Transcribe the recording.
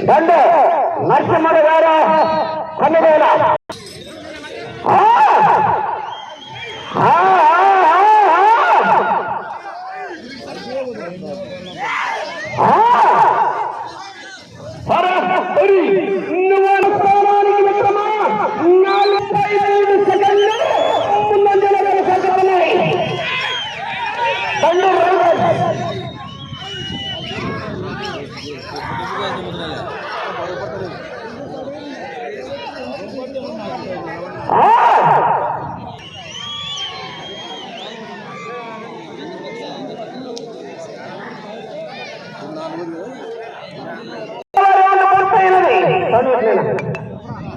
రెండు నరసింహుడు గారు కొన్ని వేల Gracias.